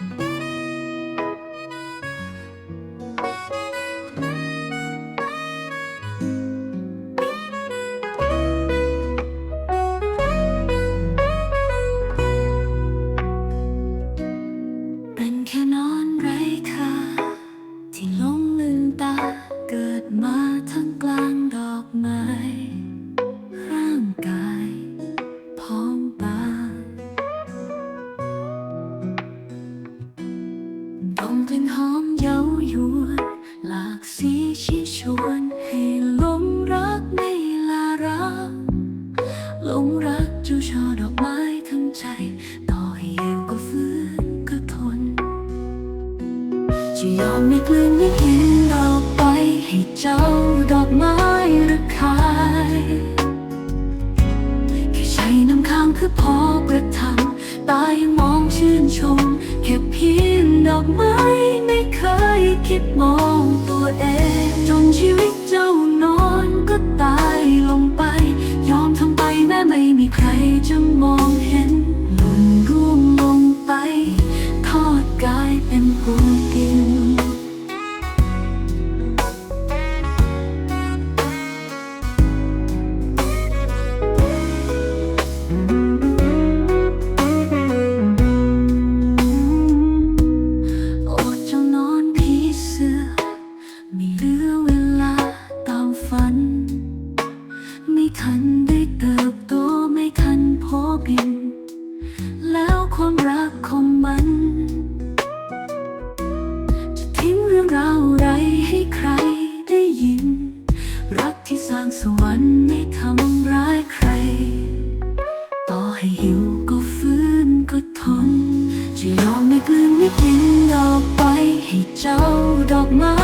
เป็นแค่นอนไร้ค่าที่หลงลืมตาเกิดมา จะยอมไม่กลืนไม่กินดอกไปให้เจ้าดอกไม้ระคายแค่ใช้น้ำค้างคือพอประทังตายังมองชื่นชมแค่เพียงดอกไม้ไม่เคยคิดมองตัวเองจนชีวิตเจ้านอนก็ตายลงไป ยอมทำไปแม้ไม่มีใครจะมอง ทันได้เติบโตไม่ทันพอบิน แล้วความรักของมัน จะทิ้งเรื่องราวอะไรให้ใครได้ยิน รักที่สร้างสวรรค์ไม่ทำร้ายใคร ต่อให้หิวก็ฟื้นก็ทน จะยอมไม่กลืนไม่กินดอกไปให้เจ้าดอกไม้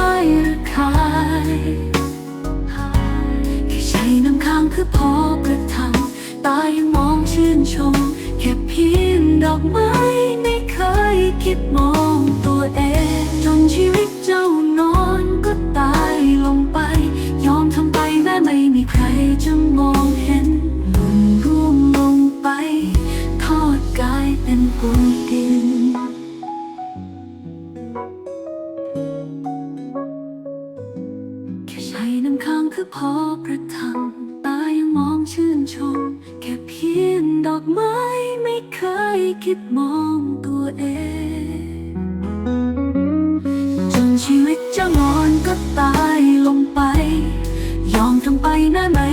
คือพอประทัง ตายมองชื่นชม แค่เพียงดอกไม้ไม่เคยคิดมองตัวเอง จนชีวิตเจ้านอนก็ตายลงไป ยอมทำไปแม้ไม่มีใครจะมองเห็นหล่นร่วงลงไป ทอดกายเป็นปูนดินแค่ใช้น้ำค้างคือพอประทัง มองชื่นชม แค่เพียงดอกไม้ไม่เคยคิดมองตัวเอง จนชีวิตเจ้านอนก็ตายลงไป ยอมทำไปนะไม่มีใครจะมองเห็นแต่ดอกไม้